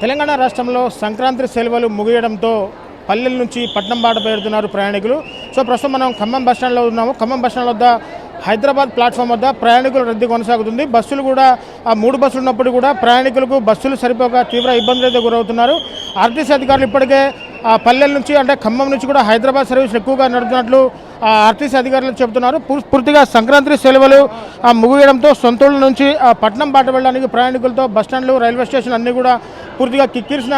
తెలంగాణ రాష్ట్రంలో సంక్రాంతి సెలవులు ముగియడంతో పల్లెల నుంచి పట్నం బాట పెడుతున్నారు ప్రయాణికులు. సో ప్రస్తుతం మనం ఖమ్మం బస్ స్టాండ్లో ఉన్నాము. ఖమ్మం బస్టాండ్ వద్ద హైదరాబాద్ ప్లాట్ఫామ్ వద్ద ప్రయాణికుల రద్దీ కొనసాగుతుంది. బస్సులు కూడా ఆ మూడు బస్సులు ఉన్నప్పుడు కూడా ప్రయాణికులకు బస్సులు సరిపోక తీవ్ర ఇబ్బందులు అయితే గురవుతున్నారు. ఆర్టీసీ అధికారులు ఇప్పటికే ఆ పల్లెల నుంచి అంటే ఖమ్మం నుంచి కూడా హైదరాబాద్ సర్వీసులు ఎక్కువగా నడుపుతున్నట్లు ఆ ఆర్టీసీ అధికారులు చెబుతున్నారు. పూర్- పూర్తిగా సంక్రాంతి సెలవులు ముగియడంతో సొంతూళ్ళ నుంచి ఆ పట్నం బాట వెళ్ళడానికి ప్రయాణికులతో బస్టాండ్లు రైల్వే స్టేషన్ అన్నీ కూడా పూర్తిగా కిక్కిరిసిన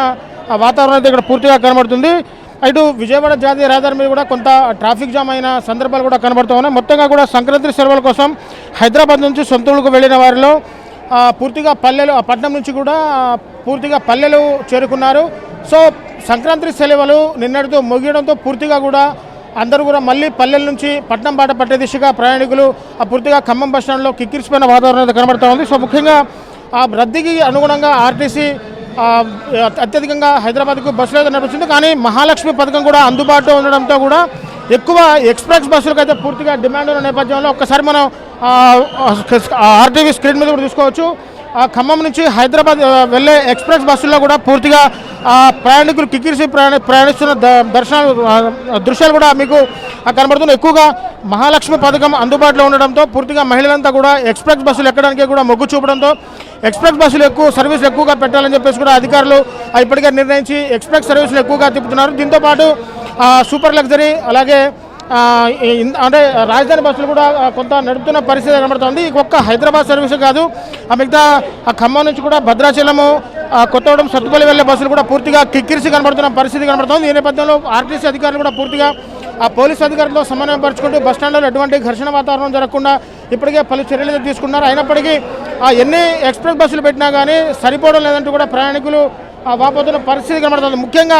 వాతావరణం అయితే ఇక్కడ పూర్తిగా కనబడుతుంది. ఇటు విజయవాడ జాతీయ రహదారి మీద కూడా కొంత ట్రాఫిక్ జామ్ అయిన సందర్భాలు కూడా కనబడుతూ ఉన్నాయి. మొత్తంగా కూడా సంక్రాంతి సెలవుల కోసం హైదరాబాద్ నుంచి సొంతూరుకు వెళ్ళిన వారిలో పూర్తిగా పల్లెలు ఆ పట్నం నుంచి కూడా పూర్తిగా పల్లెలు చేరుకున్నారు. సో సంక్రాంతి సెలవులు నిన్నటితో ముగియడంతో పూర్తిగా కూడా అందరూ కూడా మళ్ళీ పల్లెల నుంచి పట్నం బాట పట్టే దిశగా ప్రయాణికులు ఆ పూర్తిగా ఖమ్మం బస్ స్టాండ్లో కిక్కిరిసిపోయిన వాతావరణం అయితే కనబడుతూ ఉంది. సో ముఖ్యంగా ఆ రద్దీకి అనుగుణంగా ఆర్టీసీ అత్యధికంగా హైదరాబాద్కు బస్సులు అయితే నడుస్తుంది కానీ మహాలక్ష్మి పథకం కూడా అందుబాటులో ఉండడంతో కూడా ఎక్కువ ఎక్స్ప్రెస్ బస్సులకు అయితే పూర్తిగా డిమాండ్ ఉన్న నేపథ్యంలో ఒక్కసారి మనం ఆర్టీవీ స్క్రీన్ మీద కూడా చూసుకోవచ్చు. ఆ ఖమ్మం నుంచి హైదరాబాద్ వెళ్ళే ఎక్స్ప్రెస్ బస్సుల్లో కూడా పూర్తిగా ఆ, ప్రయాణికులు కిక్కిరిసి ప్రయాణ ప్రయాణిస్తున్న ద- దర్శనాలు దృశ్యాలు కూడా మీకు కనబడుతున్నాయి. ఎక్కువగా మహాలక్ష్మి పథకం అందుబాటులో ఉండడంతో పూర్తిగా మహిళలంతా కూడా ఎక్స్ప్రెస్ బస్సులు ఎక్కడానికి కూడా మొగ్గు చూపడంతో ఎక్స్ప్రెస్ బస్సులు ఎక్కువ సర్వీసులు ఎక్కువగా పెట్టాలని చెప్పేసి కూడా అధికారులు ఇప్పటికే నిర్ణయించి ఎక్స్ప్రెస్ సర్వీసులు ఎక్కువగా తిప్పుతున్నారు. దీంతోపాటు సూపర్ లగ్జరీ అలాగే అంటే రాజధాని బస్సులు కూడా కొంత నడుపుతున్న పరిస్థితి కనబడుతుంది. ఈ ఒక్క హైదరాబాద్ సర్వీసు కాదు ఆ మిగతా ఆ ఖమ్మం నుంచి కూడా భద్రాచలము కొత్తగూడెం సత్తుపల్లి వెళ్ళే బస్సులు కూడా పూర్తిగా కిక్కిరిసి కనబడుతున్న పరిస్థితి కనబడుతుంది. ఈ నేపథ్యంలో ఆర్టీసీ అధికారులు కూడా పూర్తిగా ఆ పోలీసు అధికారులతో సమన్వయపరుచుకుంటూ బస్ స్టాండ్లో ఎటువంటి ఘర్షణ వాతావరణం జరగకుండా ఇప్పటికే పలు చర్యలు తీసుకున్నారు. అయినప్పటికీ ఆ ఎన్ని ఎక్స్ప్రెస్ బస్సులు పెట్టినా కానీ సరిపోవడం లేదంటూ కూడా ప్రయాణికులు వాపోతున్న పరిస్థితి కనబడుతుంది. ముఖ్యంగా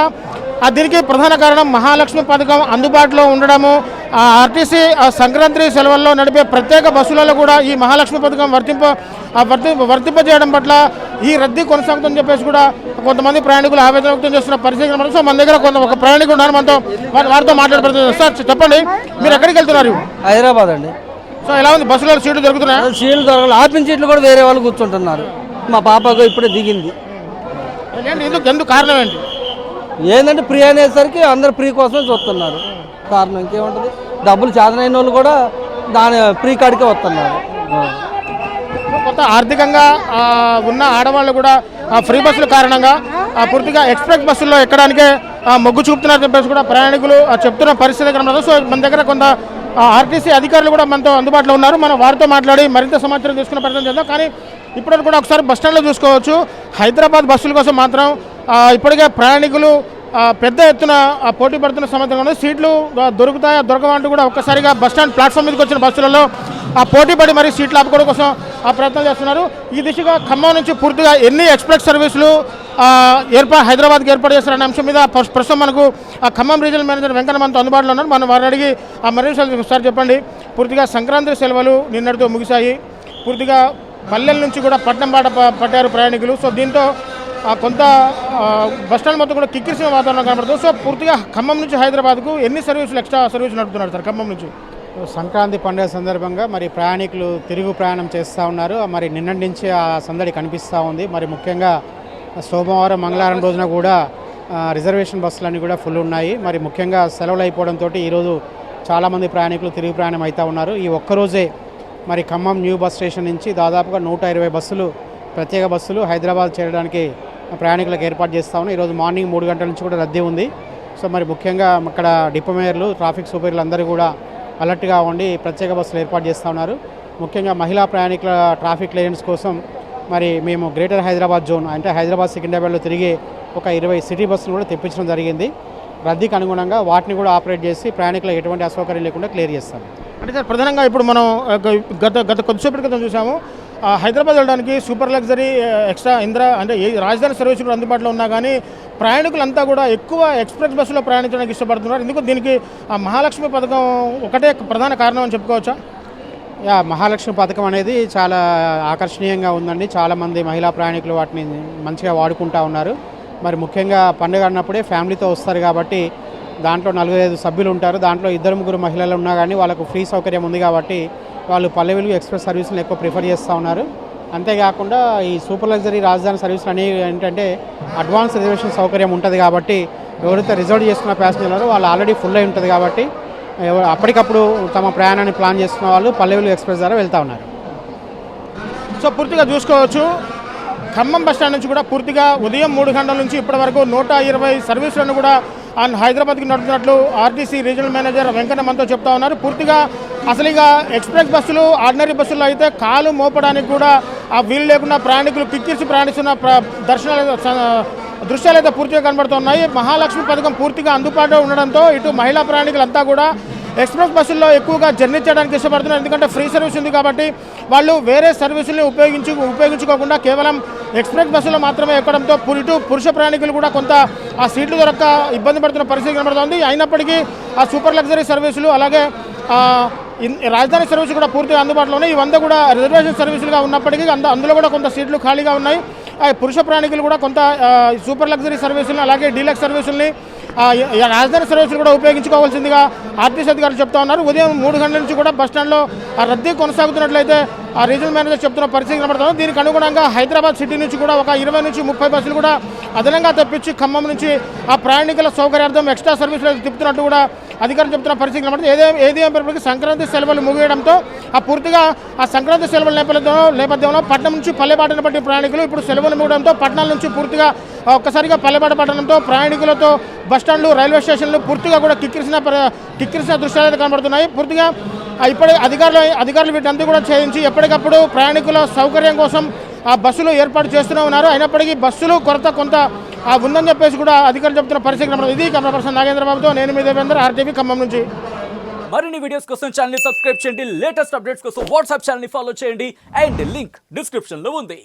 దీనికి ప్రధాన కారణం మహాలక్ష్మి పథకం అందుబాటులో ఉండడము. ఆర్టీసీ ఆ సంక్రాంతి సెలవుల్లో నడిపే ప్రత్యేక బస్సులలో కూడా ఈ మహాలక్ష్మి పథకం వర్తింప వర్తి వర్తింపజేయడం పట్ల ఈ రద్దీ కొనసాగుతుందని చెప్పేసి కూడా కొంతమంది ప్రయాణికులు ఆవేదన వ్యక్తం చేస్తున్న పరిస్థితి సో మన దగ్గర కొంత ఒక ప్రయాణికుడు ఉన్నారు. మనతో వారి- వారితో మాట్లాడబడుతుంది. సార్ చెప్పండి. మీరు ఎక్కడికి వెళ్తున్నారు? హైదరాబాద్ అండి. సో ఎలా ఉంది? బస్సులో సీట్లు దొరుకుతున్నాయా? సీట్లు దొరకలు ఆపిన సీట్లు కూడా వేరే వాళ్ళు కూర్చుంటున్నారు. మా పాపకు ఇప్పుడే దిగింది. ఎందుకు కారణం ఏంటి? ఏంటంటే ఫ్రీ అనేసరికి అందరు ఫ్రీ కోసమే చూస్తున్నారు. కారణం ఇంకేముంటుంది? డబ్బులు చేతనైన వాళ్ళు కూడా దాని ఫ్రీ కాడికే వస్తున్నారు. కొంత ఆర్థికంగా ఉన్న ఆడవాళ్ళు కూడా ఫ్రీ బస్సుల కారణంగా పూర్తిగా ఎక్స్ప్రెస్ బస్సుల్లో ఎక్కడానికే ఆ, మొగ్గు చూపుతున్నారు చెప్పేసి కూడా ప్రయాణికులు ఆ, చెప్తున్న పరిస్థితి కనబడదు సో మన దగ్గర కొంత ఆర్టీసీ అధికారులు కూడా మనతో అందుబాటులో ఉన్నారు. మనం వారితో మాట్లాడి మరింత సమాచారం తీసుకునే ప్రయత్నం చేద్దాం. కానీ ఇప్పటివరకు కూడా ఒకసారి బస్ స్టాండ్లో చూసుకోవచ్చు. హైదరాబాద్ బస్సుల కోసం మాత్రం ఇప్పటికే ప్రయాణికులు పెద్ద ఎత్తున పోటీ పడుతున్న సమాచారం సీట్లు దొరుకుతాయా దొరకవంటూ కూడా ఒక్కసారిగా బస్ స్టాండ్ ప్లాట్ఫామ్ మీదకి వచ్చిన బస్సులలో ఆ పోటీ పడి మరి సీట్లు ఆపుకోవడం కోసం ఆ ప్రయత్నం చేస్తున్నారు. ఈ దిశగా ఖమ్మం నుంచి పూర్తిగా ఎన్ని ఎక్స్ప్రెస్ సర్వీసులు ఏర్పాటు ఏర్పా హైదరాబాద్కి ఏర్పాటు చేస్తారనే అంశం మీద ప్రస్తుతం మనకు ఆ ఖమ్మం రీజనల్ మేనేజర్ వెంకన్న మనతో అందుబాటులో ఉన్నారు. మనం వారిని అడిగి ఆ మరీ ఒకసారి చెప్పండి. పూర్తిగా సంక్రాంతి సెలవులు నిన్నటితో ముగిశాయి. పూర్తిగా పల్లెల నుంచి కూడా పట్నం బాట ప- పట్టారు ప్రయాణికులు. సో దీంతో కొంత బస్ స్టాండ్ మొత్తం కూడా కిక్కిరిసిన వాతావరణం కనబడుతుంది. సో పూర్తిగా ఖమ్మం నుంచి హైదరాబాద్కు ఎన్ని సర్వీసులు ఎక్స్ట్రా సర్వీసులు నడుపుతున్నారు సార్ ఖమ్మం నుంచి? సంక్రాంతి పండుగ సందర్భంగా మరి ప్రయాణికులు తిరుగు ప్రయాణం చేస్తూ ఉన్నారు. మరి నిన్నటి నుంచి ఆ సందడి కనిపిస్తూ ఉంది. మరి ముఖ్యంగా సోమవారం మంగళవారం రోజున కూడా రిజర్వేషన్ బస్సులన్నీ కూడా ఫుల్ ఉన్నాయి. మరి ముఖ్యంగా సెలవులు అయిపోవడంతో ఈరోజు చాలామంది ప్రయాణికులు తిరుగు ప్రయాణం అవుతూ ఉన్నారు. ఈ ఒక్కరోజే మరి ఖమ్మం న్యూ బస్ స్టేషన్ నుంచి దాదాపుగా నూట ఇరవై బస్సులు ప్రత్యేక బస్సులు హైదరాబాద్ చేరడానికి ప్రయాణికులకు ఏర్పాటు చేస్తా ఉన్నాయి ఈరోజు మార్నింగ్ మూడు గంటల నుంచి కూడా రద్దీ ఉంది. సో మరి ముఖ్యంగా అక్కడ డిపో మేయర్లు ట్రాఫిక్ సూపర్లు అందరూ కూడా అలర్ట్గా ఉండి ప్రత్యేక బస్సులు ఏర్పాటు చేస్తూ ఉన్నారు. ముఖ్యంగా మహిళా ప్రయాణికుల ట్రాఫిక్ క్లియరెన్స్ కోసం మరి మేము గ్రేటర్ హైదరాబాద్ జోన్ అంటే హైదరాబాద్ సికింద్రాబాద్లో తిరిగి ఒక ఇరవై సిటీ బస్సులు కూడా తెప్పించడం జరిగింది. రద్దీకి అనుగుణంగా వాటిని కూడా ఆపరేట్ చేసి ప్రయాణికులకు ఎటువంటి అసౌకర్యం లేకుండా క్లియర్ చేస్తాం. అంటే సార్ ప్రధానంగా ఇప్పుడు మనం గత గత కొద్దిసేపటి క్రితం చూసాము హైదరాబాద్ వెళ్ళడానికి సూపర్ లగ్జరీ ఎక్స్ట్రా ఇంద్ర అంటే ఏ రాజధాని సర్వీసులు కూడా అందుబాటులో ఉన్నా కానీ ప్రయాణికులంతా కూడా ఎక్కువ ఎక్స్ప్రెస్ బస్సులో ప్రయాణించడానికి ఇష్టపడుతున్నారు. ఎందుకు దీనికి ఆ మహాలక్ష్మి పథకం ఒకటే ప్రధాన కారణం అని చెప్పుకోవచ్చా? యా మహాలక్ష్మి పథకం అనేది చాలా ఆకర్షణీయంగా ఉందండి. చాలామంది మహిళా ప్రయాణికులు వాటిని మంచిగా వాడుకుంటా ఉన్నారు. మరి ముఖ్యంగా పండుగ అన్నప్పుడే ఫ్యామిలీతో వస్తారు కాబట్టి దాంట్లో నలుగురు ఐదు సభ్యులు ఉంటారు. దాంట్లో ఇద్దరు ముగ్గురు మహిళలు ఉన్నా కానీ వాళ్ళకు ఫ్రీ సౌకర్యం ఉంది కాబట్టి వాళ్ళు పల్లె వెలుగు ఎక్స్ప్రెస్ సర్వీస్ని ఎక్కువ ప్రిఫర్ చేస్తూ ఉన్నారు. అంతేకాకుండా ఈ సూపర్ లగ్జరీ రాజధాని సర్వీసులు అనేవి ఏంటంటే అడ్వాన్స్ రిజర్వేషన్ సౌకర్యం ఉంటుంది కాబట్టి ఎవరైతే రిజర్వ్ చేసుకున్న ప్యాసింజర్లు వాళ్ళు ఆల్రెడీ ఫుల్ అయి ఉంటుంది కాబట్టి అప్పటికప్పుడు తమ ప్రయాణాన్ని ప్లాన్ చేసుకున్న వాళ్ళు పల్లెవులు ఎక్స్ప్రెస్ ద్వారా వెళ్తూ ఉన్నారు. సో పూర్తిగా చూసుకోవచ్చు. ఖమ్మం బస్ స్టాండ్ నుంచి కూడా పూర్తిగా ఉదయం మూడు గంటల నుంచి ఇప్పటి వరకు నూట ఇరవై సర్వీసులను కూడా ఆన్ హైదరాబాద్కి నడుపుతున్నట్లు ఆర్టీసీ రీజనల్ మేనేజర్ వెంకన్న మనతో చెప్తా ఉన్నారు. పూర్తిగా అసలు ఇక ఎక్స్ప్రెస్ బస్సులు ఆర్డినరీ బస్సులు అయితే కాలు మోపడానికి కూడా ఆ వీలు లేకుండా ప్రయాణికులు కిక్కిరిసి ప్రయాణిస్తున్న ప్ర దర్శనాలు దృశ్యాలు అయితే పూర్తిగా కనబడుతున్నాయి. మహాలక్ష్మి పథకం పూర్తిగా అందుబాటులో ఉండడంతో ఇటు మహిళా ప్రయాణికులంతా కూడా ఎక్స్ప్రెస్ బస్సుల్లో ఎక్కువగా జర్నీ చేయడానికి ఇష్టపడుతున్నారు. ఎందుకంటే ఫ్రీ సర్వీస్ ఉంది కాబట్టి వాళ్ళు వేరే సర్వీసుల్ని ఉపయోగించు ఉపయోగించుకోకుండా కేవలం ఎక్స్ప్రెస్ బస్సులో మాత్రమే ఎక్కడంతో ఇటు పురుష ప్రయాణికులు కూడా కొంత ఆ సీట్లు దొరక్క ఇబ్బంది పడుతున్న పరిస్థితి కనబడుతుంది. అయినప్పటికీ ఆ సూపర్ లగ్జరీ సర్వీసులు అలాగే రాజధాని సర్వీసులు కూడా పూర్తిగా అందుబాటులో ఉన్నాయి. ఇవంతా కూడా రిజర్వేషన్ సర్వీసులుగా ఉన్నప్పటికీ అంద అందులో కూడా కొంత సీట్లు ఖాళీగా ఉన్నాయి. ఆ, పురుష ప్రయాణికులు కూడా కొంత సూపర్ లగ్జరీ సర్వీసులను అలాగే డీలక్స్ సర్వీసుల్ని రాజధాని సర్వీసులు కూడా ఉపయోగించుకోవాల్సిందిగా ఆర్టీసీ అధికారులు చెప్తా ఉన్నారు. ఉదయం మూడు గంటల నుంచి కూడా బస్ స్టాండ్లో ఆ రద్దీ కొనసాగుతున్నట్లయితే ఆ రీజనల్ మేనేజర్ చెప్తున్న పరిస్థితి కనబడుతుంది. దీనికి అనుగుణంగా హైదరాబాద్ సిటీ నుంచి కూడా ఒక ఇరవై నుంచి ముప్పై బస్సులు కూడా అదనంగా తెప్పించి ఖమ్మం నుంచి ఆ ప్రయాణికుల సౌకర్యార్థం ఎక్స్ట్రా సర్వీసులు తిప్పుతున్నట్టు కూడా అధికారులు చెప్తున్న పరిస్థితి కనబడుతుంది ఏదే ఏది ఏమైనప్పటికీ సంక్రాంతి సెలవులు ముగియడంతో ఆ పూర్తిగా ఆ సంక్రాంతి సెలవుల నేపథ్యంలో నేపథ్యంలో పట్టణం నుంచి పల్లెబాటను బట్టి ప్రయాణికులు ఇప్పుడు సెలవులు ముగడంతో పట్టణాల నుంచి పూర్తిగా ఒక్కసారిగా పల్లెబాట పట్టడంతో ప్రయాణికులతో బస్టాండ్లు రైల్వే స్టేషన్లు పూర్తిగా కూడా కిక్కిరిసిన కిక్కిరిసిన దృశ్యాలు కనబడుతున్నాయి. పూర్తిగా ఇప్పటి అధికారులు అధికారులు వీటంతా కూడా చేయించి ఎప్పటికప్పుడు ప్రయాణికుల సౌకర్యం కోసం ఆ బస్సులు ఏర్పాటు చేస్తూనే ఉన్నారు. అయినప్పటికీ బస్సులు కొరత కొంత ఆ, ఉందని చెప్పేసి కూడా అధికారులు చెప్తున్న పరిస్థితి ఇది. కెమెరా పర్సన్ నాగేంద్ర బాబుతో నేను మీ దేవేంద్ర ఆర్టీవీ ఖమ్మం నుంచి. మరిన్ని వీడియోస్ కోసం ఛానల్ సబ్స్క్రైబ్ చేయండి. లేటెస్ట్ అప్డేట్స్ కోసం వాట్సాప్ ఛానల్ ఫాలో చేయండి. అండ్ లింక్ డిస్క్రిప్షన్లో ఉంది.